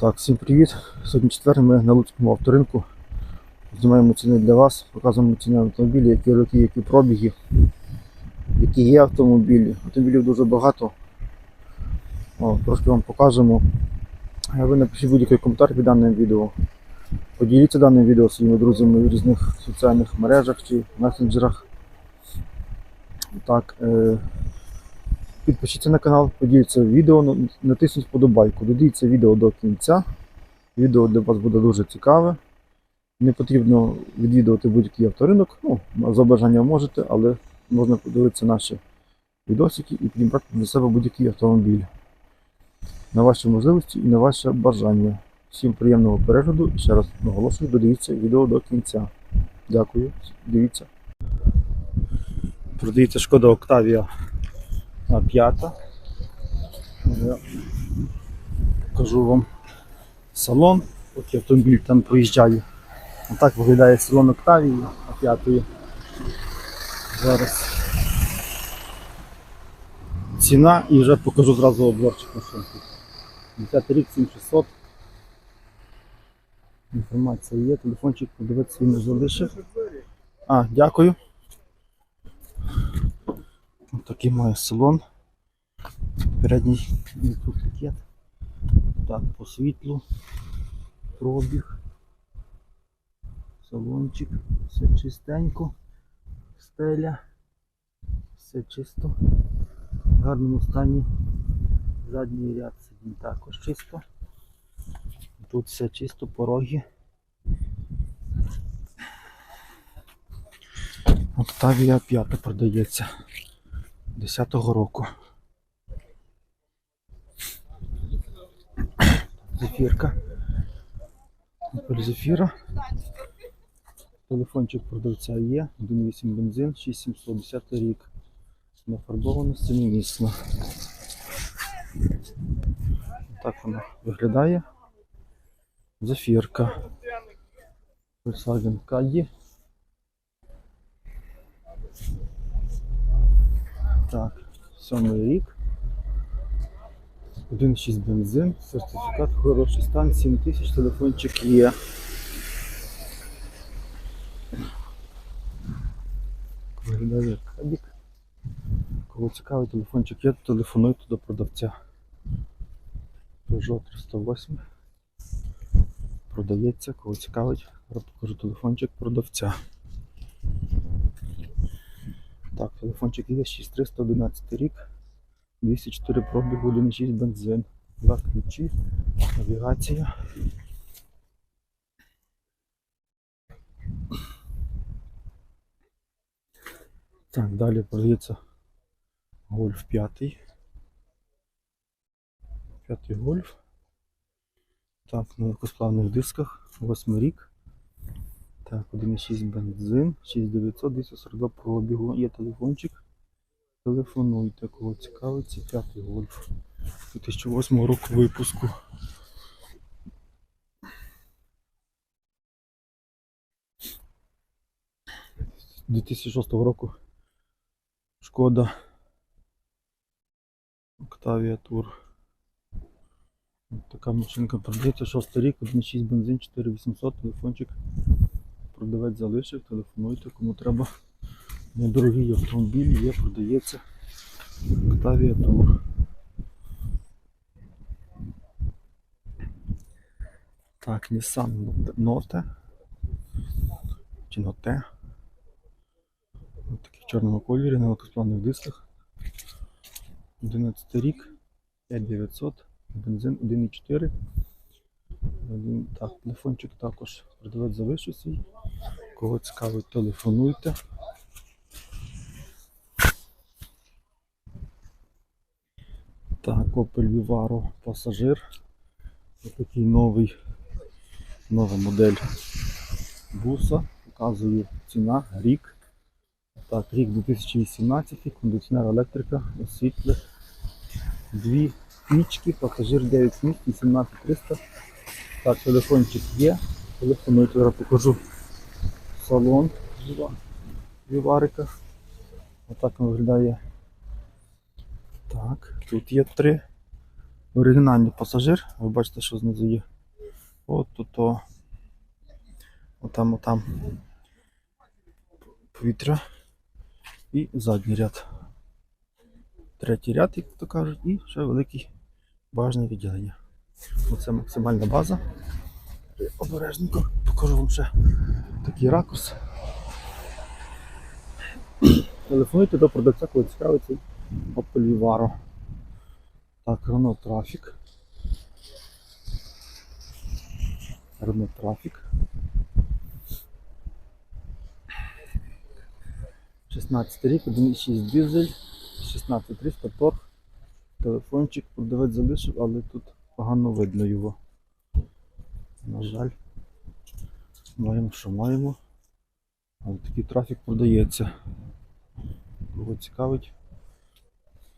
Так, всім привіт. Сьогодні четвер, ми на Луцькому авторинку. Знімаємо ціни для вас, показуємо ціни автомобілів, які роки, які пробіги, які є автомобілі. Автомобілів дуже багато. О, трошки вам покажемо. Ви напишіть будь-який коментар під даним відео. Поділіться даним відео своїми друзями в різних соціальних мережах чи месенджерах. Так, е, підпишіться на канал, поділіться відео, натисніть вподобайку. Додивіться відео до кінця. Відео для вас буде дуже цікаве. Не потрібно відвідувати будь-який авторинок. Ну, за бажанням можете, але можна подивитися наші відосики і підібрати для себе будь-який автомобіль. На ваші можливості і на ваше бажання. Всім приємного перегляду ще раз наголошую, додивіться відео до кінця. Дякую. Дивіться. Продається шкода Октавія А5. Я покажу вам салон, поки автомобіль там проїжджає. Отак виглядає салон Октавії А5. Зараз ціна і вже покажу зразу обзорчик машинки. 10 рік 7600. Інформація є, телефончик подивитися він не залишив. А, дякую. Такий має салон. Передній пакет. Так, по світлу. Пробіг. Салончик. Все чистенько. Стеля. Все чисто. В гарному стані. Задній ряд сидінь також чисто. Тут все чисто, пороги. Октавія 5 продається. 10-го року. Зефірка. Зефіра. Телефончик продавця є. 1.8 бензин, 6710 рік. Нафарбовано семимісно. Так вона виглядає. Зефірка. Volkswagen Caddy. Так, сьомий рік. 1.6 бензин, сертифікат, хороший стан, 7 тисяч, телефончик є. Виглядає кадік. Кого цікавий телефончик є, телефонуйте до продавця. Peugeot 308. Продається, кого цікавить, зараз покажу телефончик продавця. Так, телефончик є 6311 рік. 204 пробігу, 1,6 бензин. Два ключі, навігація. Так, далі продається Гольф 5. П'ятий гольф. Так, на легкосплавних дисках. 8 рік. Так, 1,6 бензин, 6900, 242 пробігу. Є телефончик. Телефонуйте, кого цікавиться, п'ятий гольф 2008 року випуску. З 2006 року шкода Octavia Tour. Така машинка продається, 6 рік, 1,6 бензин, 4800, телефончик. Продавець залишив, телефонуйте, кому треба. Недорогий автомобіль є, продається. Octavia Tour. Так, Nissan Note. Чи Note. Ось такий в кольорі на легкосплавних дисках. 11 рік, 5900, бензин 1,4. Один- Так, телефончик також продавець залишив свій. Кого цікавить, телефонуйте. Так, Opel Vivaro пасажир. Ось такий новий, нова модель буса. Показую ціна, рік. Так, рік 2018, кондиціонер електрика, освітле. Дві пічки, пасажир 9 місць, 18300. Так, телефончик є. Телефонуйте, зараз покажу салон Віва- Віварика. Отак він виглядає. Так, тут є три Оригінальний пасажир, ви бачите, що знизу є. От тут. Отам, отам. Повітря. І задній ряд. Третій ряд, як то кажуть, і ще великий багажне відділення. Оце максимальна база. Обережненько покажу вам ще такий ракурс. Телефонуйте до продавця, коли цікавиться Opel Vivaro. Так, Renault Traffic. Renault Traffic. 16 рік, 1,6 дизель, 16300 торг. Телефончик продавець залишив, але тут погано видно його. На жаль. Маємо, що маємо. Але такий трафік продається. Кого цікавить.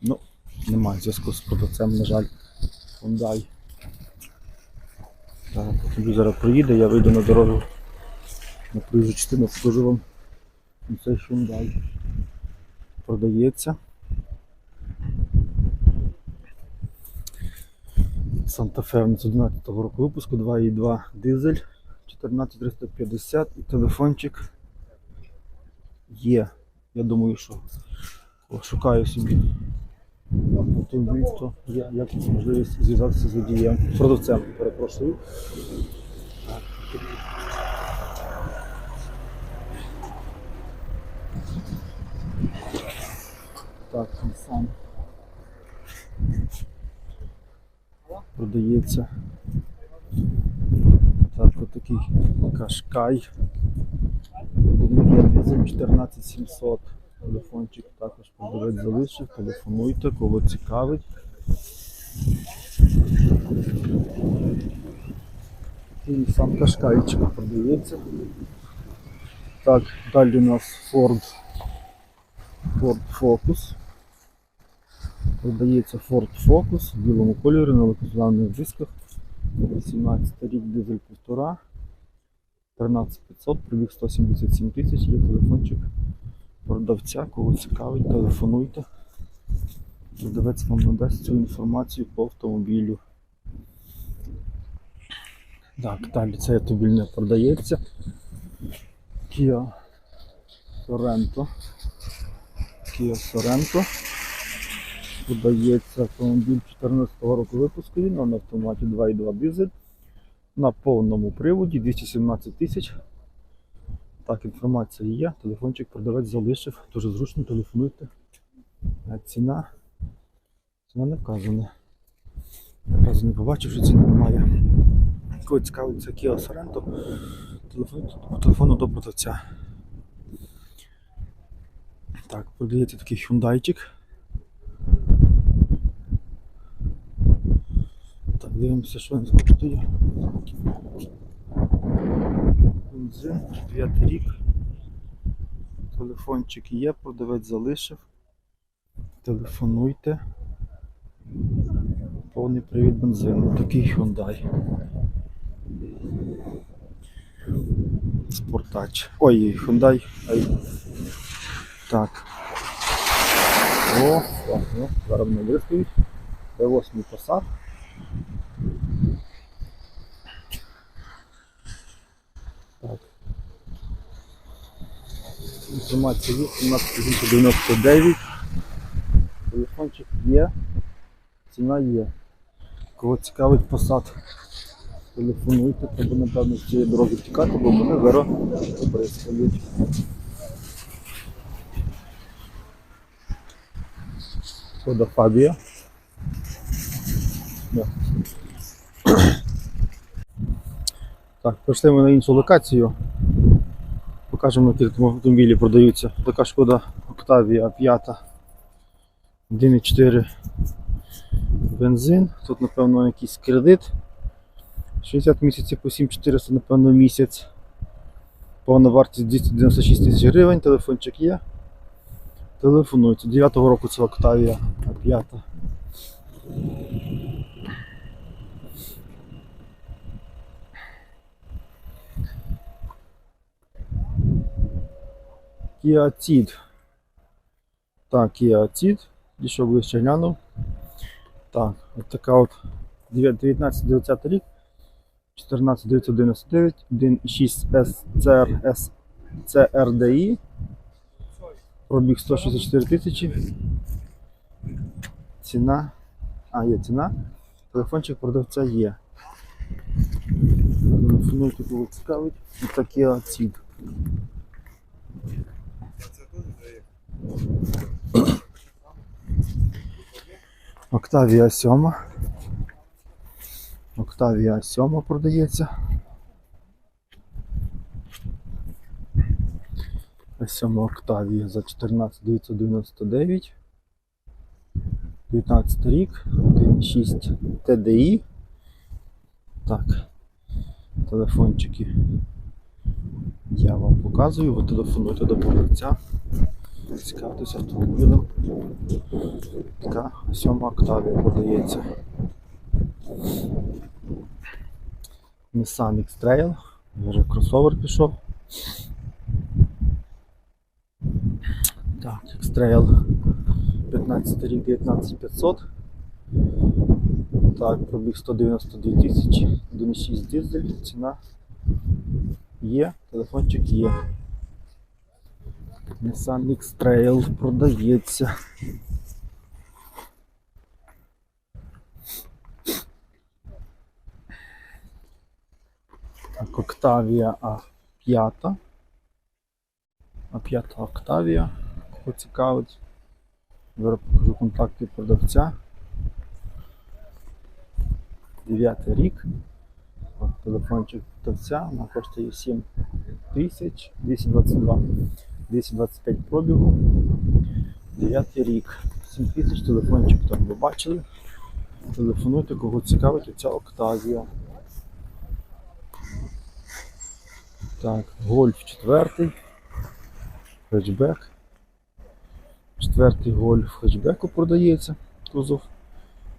Ну, немає зв'язку з продавцем, на жаль. Hyundai. Так, зараз проїде, я вийду на дорогу. На проїжджу частину покажу вам. Цей Hyundai. Продається. Fe з 11 року випуску 2.2 дизель 14350 і телефончик є. Я думаю, що шукаю собі автомобіль, то є як можливість зв'язатися з водієм, продавцем, перепрошую. Так, Так, Nissan. Продається. Так, отакий кашкай. Є дизель 14700. Телефончик також продавець залишив. Телефонуйте, кого цікавить. І сам кашкайчик продається. Так, далі у нас Ford Ford Focus. Продається Ford Focus в білому кольорі на легкозваних дисках. 18 рік дизель 1,5. 13500, пробіг 177 тисяч, є телефончик продавця, кого цікавить, телефонуйте. Продавець вам надасть цю інформацію по автомобілю. Так, далі цей автомобіль не продається. Kia Sorento. Kia Sorento. Продається автомобіль 14 року випуску, він на автоматі 2.2 дизель. На повному приводі 217 тисяч. Так, інформація є. Телефончик продавець залишив. Дуже зручно телефонуйте. А ціна. Ціна не вказана. Я не побачив, що ціни немає. Кого цікавиться Kia Sorento, телефонуйте по телефону до продавця. Так, продається такий хюндайчик. Дивимося, що він коштує. Бензин, 9 рік. Телефончик є, продавець залишив. Телефонуйте. Повний привід бензину. Такий Hyundai. Спортач. Ой, Hyundai. Ай. Так. О, так, ну, зараз мене вискують. Д8 Passat. Так. Інформація є, 1799. Телефончик є. Ціна є. Кого цікавить посад, телефонуйте, треба напевно з цієї дороги тікати, бо мене зараз обрискають. Шкода Фабія. Да. Так, прийшли ми на іншу локацію. Покажемо, які автомобілі продаються. Така шкода Octavia 5 1,4 бензин. Тут, напевно, якийсь кредит. 60 місяців по 7400, напевно, місяць. Повна вартість 296 тисяч гривень, телефончик є. Телефонуйте. 9-го року це Octavia 5. Ceed. Так, Ceed. Дійшов ближче глянув. Так, от така от 19-20 рік, 14999, 1,6 SCRS CRDI, пробіг 164 тисячі. Ціна. А, є ціна. Телефончик продавця є. Телефонуйте, кого цікавить. Ось такі оці. Октавія 7. Октавія 7 продається. 7 Октавія за 14 999. 19 рік, 1.6 TDI. Так, телефончики я вам показую, ви телефонуйте до продавця. Цікавтеся автомобілем. Така сьома Октавія подається. Nissan X-Trail. Вже кросовер пішов. Так, X-Trail 15 рік 19500. Так, пробіг 192 тисячі, 1,6 дизель, ціна є, телефончик є. Nissan X-Trail продається. Так, Octavia A5. А5 Octavia. Кого цікавить. Зараз покажу контакти продавця. 9 рік. Телефончик продавця, вона коштує 7 тисяч 222. 225 пробігу. 9 рік. 7 тисяч телефончик там ви бачили. Телефонуйте, кого цікавить оця Октавія. Так, гольф четвертий. Хетчбек. Четвертий гольф хетчбеку продається. Кузов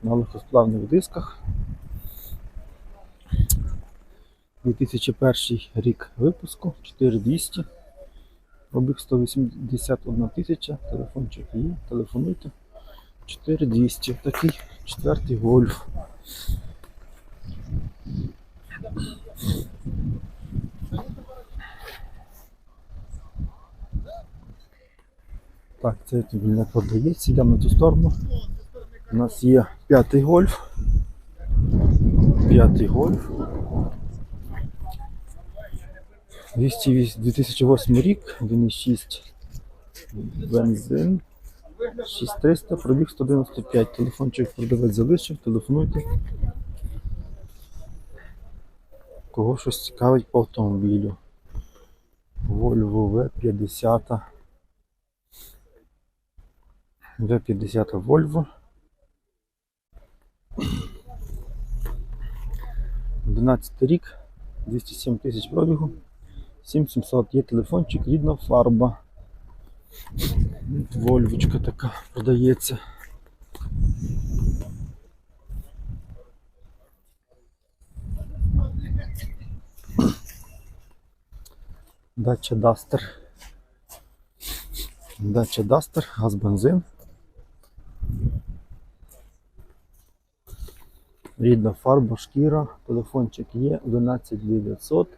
на легкосплавних дисках. 2001 рік випуску, 4200. Пробіг 181 тисяча, телефончик є, телефонуйте. 4200. Такий четвертий гольф. Так, це тобі не продається, йдемо на ту сторону. У нас є п'ятий гольф. П'ятий гольф. 2008 рік, 1,6 бензин. 6300, пробіг 195. Телефончик продавець залишив, телефонуйте. Кого щось цікавить по автомобілю. Volvo V50. V50 Volvo. 12 рік, 207 тисяч пробігу, 7700 є телефончик, рідна фарба. Вольвочка така продається. Дача Дастер. Дача Дастер, газ бензин. Рідна фарба, шкіра, телефончик є 11900,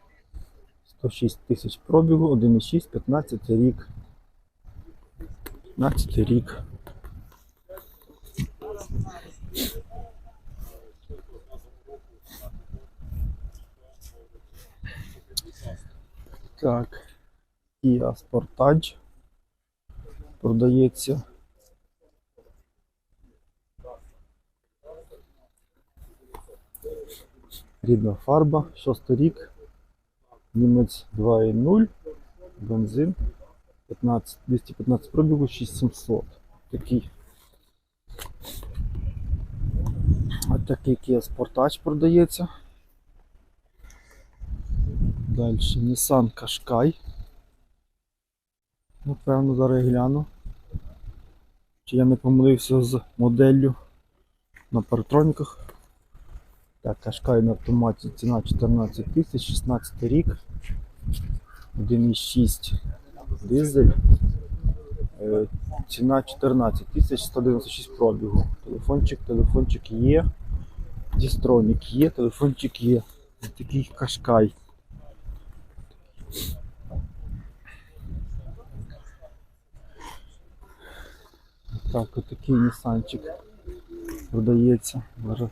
106 тисяч пробігу, 1,6, 15 рік. 15 рік. Так, Kia Sportage продається. Рідна фарба, шостий рік, німець 2.0, бензин, 15, 215 пробігу, 6700. Такий. Ось такий Kia Sportage продається. Далі Nissan Qashqai. Напевно, зараз я гляну. Чи я не помилився з моделлю на паратроніках. Так, Кашкай на автоматі ціна 14 тисяч, 16 рік. 1,6 дизель. Е, Ціна 14 тисяч 196 пробігу. телефончик, телефончик є. Дістронік є, телефончик є. Такий кашкай. Так, отакий Нісанчик продається. Зараз.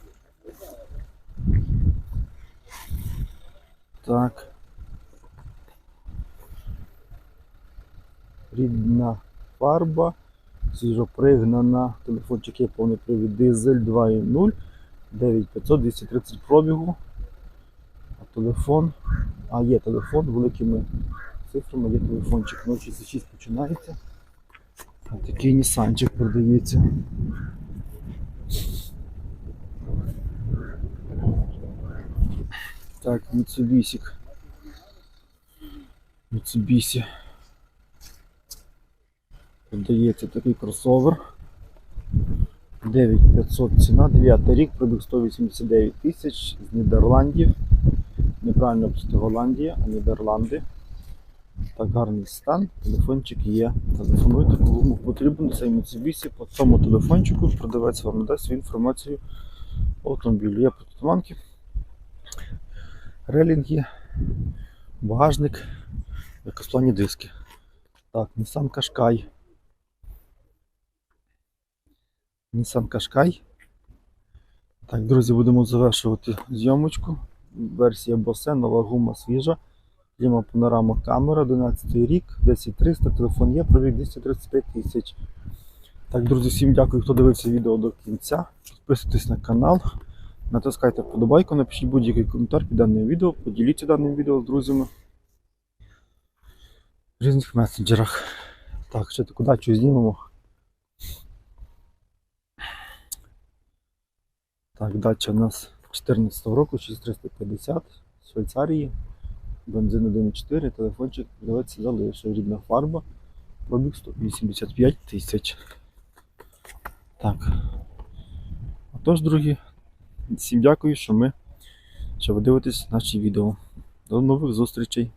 Так. Рідна фарба, свіжопригнана, телефончик є повний привід, дизель 2.0, 9500, 230 пробігу. А телефон, а є телефон великими цифрами, є телефончик 066 починається. А такий Нісанчик продається. Так, Mitsubishi. Mitsubishi. Продається такий кросовер. 9500 ціна, 9 рік, пробіг 189 тисяч з Нідерландів. Неправильно писати Голландія, а Нідерланди. Так, гарний стан, телефончик є. Телефонуйте, кому потрібен цей Mitsubishi. По цьому телефончику продавець вам надасть інформацію по автомобілю. Є протитуманки, релінги, багажник, екосплані диски. Так, Nissan Qashqai. Nissan Qashqai. Так, друзі, будемо завершувати зйомочку. Версія Bose, нова гума свіжа. Кліма панорама камера, 11 рік, 10300, телефон є, пробіг 235 тисяч. Так, друзі, всім дякую, хто дивився відео до кінця. Підписуйтесь на канал, натискайте вподобайку, напишіть будь-який коментар під даним відео, поділіться даним відео з друзями в різних месенджерах. Так, ще таку дачу знімемо. Так, дача у нас 14 року, 6350 з Швейцарії. Бензин 1.4, телефончик продавець залишив. Рідна фарба. Пробіг 185 тисяч. Так. Отож, друзі, всім дякую, що ми що ви дивитесь наші відео. До нових зустрічей!